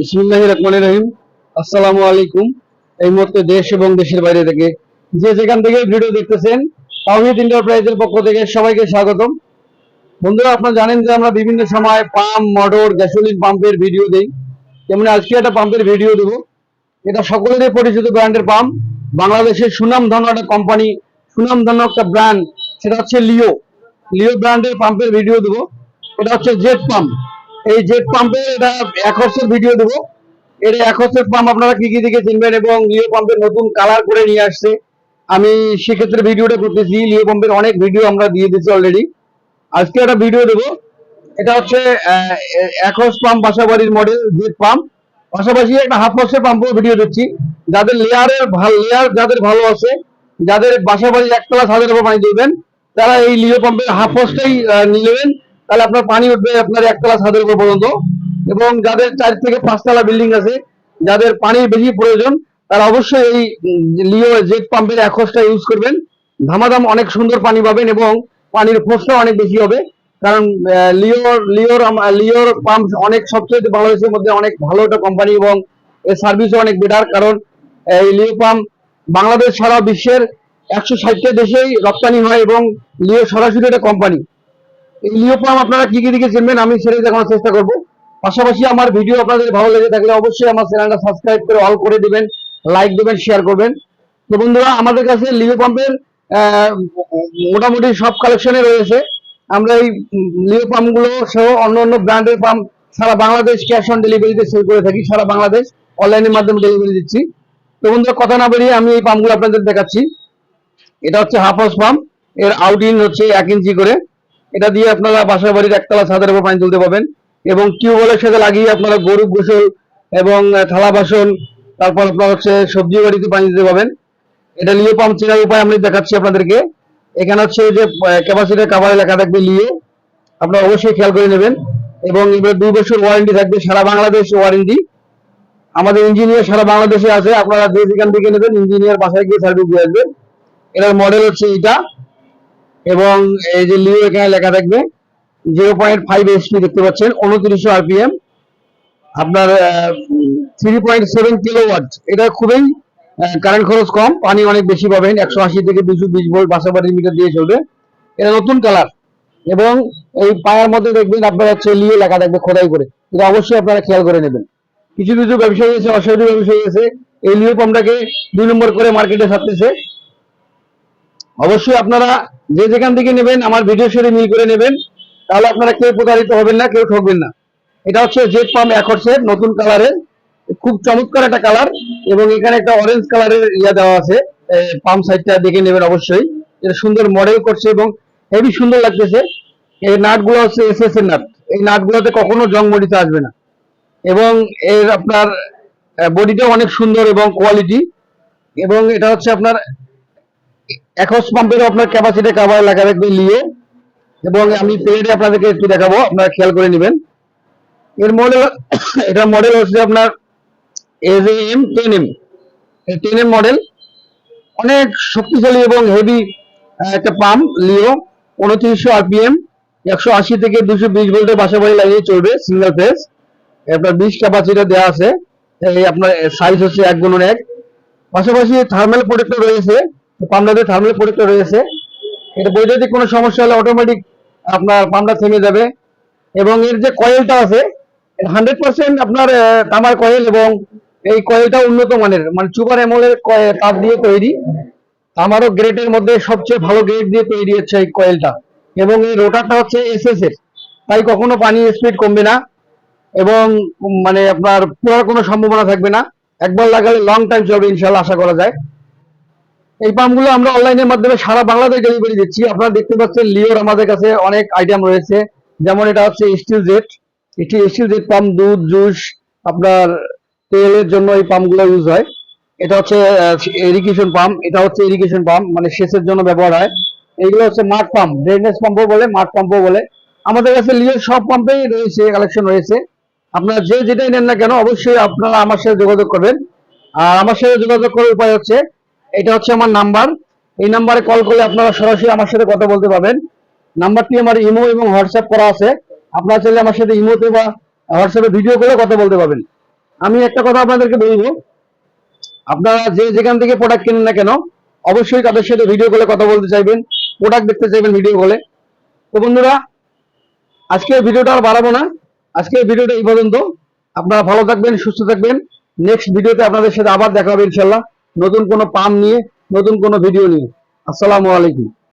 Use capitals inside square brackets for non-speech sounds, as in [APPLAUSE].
বিসমুল্লাহ রহমান রহিম। আসসালামু আলাইকুম। এই মুহূর্তে দেশ এবং দেশের বাইরে থেকে যে যেখান থেকে ভিডিও দেখতেছেন, তাওহিদ এন্টারপ্রাইজের পক্ষ থেকে সবাইকে স্বাগতম। বন্ধুরা, আপনারা জানেন যে আমরা বিভিন্ন সময় পাম্প গ্যাসোলিন পাম্পের ভিডিও দেই। আজকে একটা পাম্পের ভিডিও দেবো। এটা সকলেরই পরিচিত ব্র্যান্ডের পাম্প। বাংলাদেশের সুনামধন্য একটা কোম্পানি, সুনামধন্য একটা ব্র্যান্ড, সেটা হচ্ছে লিও লিও ব্র্যান্ডের পাম্পের ভিডিও দেবো। এটা হচ্ছে জেট পাম্প। এই জেট পাম্পের এটা এক হর্সের ভিডিও দেবো। এটা এক হর্সের পাম্প আপনারা কি কি দিকে চিনবেন এবং লিও পাম্পের নতুন কালার করে নিয়ে আসছে। আমি সেক্ষেত্রে ভিডিওটা করতেছি। লিও পাম্পের অনেক ভিডিও আমরা দিয়ে দিচ্ছি অলরেডি আজকে একটা ভিডিও দেবো। এটা হচ্ছে এক হর্স পাম্প বাসাবাড়ির মডেল জেট পাম্প পাশাপাশি একটা হাফ হর্সের পাম্পও ভিডিও দিচ্ছি। যাদের লেয়ারের ভালো লেয়ার যাদের ভালো আছে, যাদের বাসাবাড়ির একতলা ছাদের উপর পানি তুলবেন, তারা এই লিও পাম্পের হাফ হর্সটাই নিলেন তাহলে আপনার পানি উঠবে আপনার একতলা ছাদের উপর পর্যন্ত। এবং যাদের চার থেকে পাঁচতলা বিল্ডিং আছে, যাদের পানির বেশি প্রয়োজন, তারা অবশ্যই এই লিও জেট পাম্পের হর্সটা ইউজ করবেন। ধামাধাম অনেক সুন্দর পানি পাবেন এবং পানির ফোর্সটাও অনেক বেশি হবে। কারণ লিওর লিওর লিওর পাম্প অনেক সবচেয়ে বাংলাদেশের মধ্যে অনেক ভালো একটা কোম্পানি এবং এর সার্ভিসও অনেক বেটার কারণ, এই লিও পাম্প বাংলাদেশ সারা বিশ্বের একশো ষাটটা দেশেই রপ্তানি হয় এবং লিও সরাসরি একটা কোম্পানি এই পাম্প আপনারা কি কি দিকে চিনবেন আমি সেটা দেখানোর চেষ্টা করব। পাশাপাশি আমার ভিডিও আপনাদের ভালো লেগে থাকলে অবশ্যই আমার চ্যানেলটা সাবস্ক্রাইব করে অল করে দিবেন লাইক দিবেন শেয়ার করবেন। তো বন্ধুরা আমাদের কাছে লিও পাম্পের আহ, মোটামুটি সব কালেকশনে রয়েছে। আমরা এই লিও পাম্পগুলো সহ অন্য অন্য ব্র্যান্ডের পাম্প সারা বাংলাদেশ ক্যাশ অন ডেলিভারিতে সেল করে থাকি সারা বাংলাদেশ অনলাইনের মাধ্যমে ডেলিভারি দিচ্ছি। তো বন্ধুরা কথা না বেরিয়ে আমি এই পাম্পগুলো আপনাদের দেখাচ্ছি। এটা হচ্ছে হাফ হাউস পাম্পের আউটিন হচ্ছে এক ইঞ্চি করে। এটা দিয়ে আপনারা বাসা বাড়ির একতলা ছাদের উপর পানি তুলতে পারবেন। এবং টিউবওয়েলের সাথে লাগিয়ে আপনারা গরু গোসল এবং থালা বাসন, তারপর আপনার হচ্ছে সবজি বাড়িতে পানি দিতে পারবেন। এটা লিও পাম্প চেনার উপায় আমি দেখাচ্ছি আপনাদেরকে। এখানে হচ্ছে যে ক্যাপাসিটি কাভারে লেখা থাকবে লিও আপনারা অবশ্যই খেয়াল করে নেবেন। এবং এবার দুই বছর ওয়ারেন্টি থাকবে, সারা বাংলাদেশ ওয়ারেন্টি আমাদের ইঞ্জিনিয়ার সারা বাংলাদেশে আছে, আপনারা যে যেখান থেকে নেবেন ইঞ্জিনিয়ার বাসায় গিয়ে সার্ভিস দিয়ে আসবেন। এটার মডেল হচ্ছে এটা। এবং এই যে লিও এখানে লেখা থাকবে জিরো পয়েন্ট ফাইভ এসপি দেখতে পাচ্ছেন, উনত্রিশশো আরপিএম আপনার three point seven kilowatt এটা খুবই কারেন্ট খরচ কম, পানি অনেক বেশি পাবেন, একশো আশি থেকে দুশো বিশ ভোল্ট বাসাবাড়ির মিটার দিয়ে চলবে। এটা নতুন কালার এবং এই পায়ার মধ্যে দেখবেন আপনার হচ্ছে লিও লেখা থাকবে খোদাই করে। এটা অবশ্যই আপনারা খেয়াল করে নেবেন। কিছু কিছু ব্যবসায়ী আছে অসাধু ব্যবসায়ী আছে। এই লিও পাম্পটাকে দুই নম্বর করে মার্কেটে ছাড়তেছে। অবশ্যই আপনারা যে যেখান থেকে নেবেন, আমার ভিডিও সাথে মিল করে নেবেন। তাহলে আপনারা কেউ প্রতারিত হবেন না, কেউ ঠকবেন না। এটা হচ্ছে জেট পাম্প একর্সের নতুন কালারের খুব চমৎকার একটা কালার এবং এখানে একটা অরেঞ্জ কালারের ইয়া দেওয়া আছে। পাম্প সাইডটা দেখে নেবেন অবশ্যই। এটা সুন্দর মডেল করছে এবং হেভি সুন্দর লাগতেছে। এই নাটগুলো হচ্ছে এস এস এর নাট। এই নাটগুলোতে কখনো জং মরিতে আসবে না। এবং এর আপনার বডিটাও অনেক সুন্দর এবং কোয়ালিটি এবং এটা হচ্ছে আপনার একশ পাম্পেরও আপনার ক্যাপাসিটি কাভার লাগা রাখবে লিয়ে এবং আমি আপনাদেরকে একটু দেখাবো, আপনারা খেয়াল করে নেবেন। এর মডেল মডেল [COUGHS] হচ্ছে আপনার age M ten M ten M model অনেক শক্তিশালী এবং হেভি একটা পাম্প লিও উনত্রিশশো আরপিএম একশো আশি থেকে দুশো বিশ ভোল্টের বাসাবাড়ি লাগিয়ে চলবে সিঙ্গেল ফেজ আপনার বিশ ক্যাপাসিটি দেওয়া আছে। এই আপনার সাইজ হচ্ছে এক গুণন এক। পাশাপাশি থার্মাল প্রোটেক্টর রয়েছে। পাম্পটাতে থার্মাল প্রোটেক্টর রয়েছে। এটা বৈদ্যুতিক কোনো সমস্যা হলে অটোমেটিক আপনার পাম্পটা থেমে যাবে। এবং এর যে কয়েলটা আছে হান্ড্রেড পার্সেন্ট আপনার তামার কয়েল এবং এই কয়েলটা উন্নত মানের মানে চুপার এমলের তার দিয়ে তৈরি। তামারও গ্রেডের মধ্যে সবচেয়ে ভালো গ্রেড দিয়ে তৈরি হচ্ছে এই কয়েলটা এবং এই রোটারটা হচ্ছে এস এস এর। তাই কখনো পানি স্পিড কমবে না। এবং মানে আপনার পুরার কোনো সম্ভাবনা থাকবে না। একবার লাগালে লং টাইম চলবে ইনশাল্লাহ আশা করা যায়। এই পাম্পগুলো আমরা অনলাইনের মাধ্যমে সারা বাংলাদেশ ডেলিভারি দিচ্ছি। আপনারা দেখতে পাচ্ছেন লিওর আমাদের কাছে অনেক আইটেম রয়েছে। যেমন এটা হচ্ছে স্টিল জেট এটি স্টিল জেট পাম্প দুধ জুস আপনার তেলের জন্য এই পাম্পগুলো ইউজ হয়। এটা হচ্ছে ইরিগেশন পাম্প এটা হচ্ছে ইরিগেশন পাম্প মানে সেচের জন্য ব্যবহার হয়। এইগুলো হচ্ছে মাঠ পাম্প ড্রেনেজ পাম্পও বলে, মাঠ পাম্পও বলে। আমাদের কাছে লিওর সব পাম্পেই রয়েছে কালেকশন রয়েছে। আপনারা যে যেটাই নেন না কেন, অবশ্যই আপনারা আমার সাথে যোগাযোগ করবেন। আর আমার সাথে যোগাযোগ করার উপায় হচ্ছে এটা হচ্ছে আমার নাম্বার। এই নাম্বারে কল করলে আপনারা সরাসরি আমার সাথে কথা বলতে পারবেন। নাম্বারটি আমার ইমো এবং হোয়াটসঅ্যাপ করা আছে। আপনারা চাইলে আমার সাথে ইমোতে বা হোয়াটসঅ্যাপে ভিডিও করে কথা বলতে পারবেন। আমি একটা কথা আপনাদেরকে বলব। আপনারা যে যেখান থেকে প্রোডাক্ট কেনেন না কেন, অবশ্যই তাদের সাথে ভিডিও কলে কথা বলতে চাইবেন প্রোডাক্ট দেখতে চাইবেন ভিডিও কলে। তো বন্ধুরা, আজকে ভিডিওটা আর বাড়াবো না। আজকে ভিডিওটা এই পর্যন্ত। আপনারা ভালো থাকবেন, সুস্থ থাকবেন। নেক্সট ভিডিওতে আপনাদের সাথে আবার দেখা হবে ইনশাল্লাহ নতুন কোনো পাম নিয়ে নতুন কোনো ভিডিও নিয়ে। আসসালামু আলাইকুম।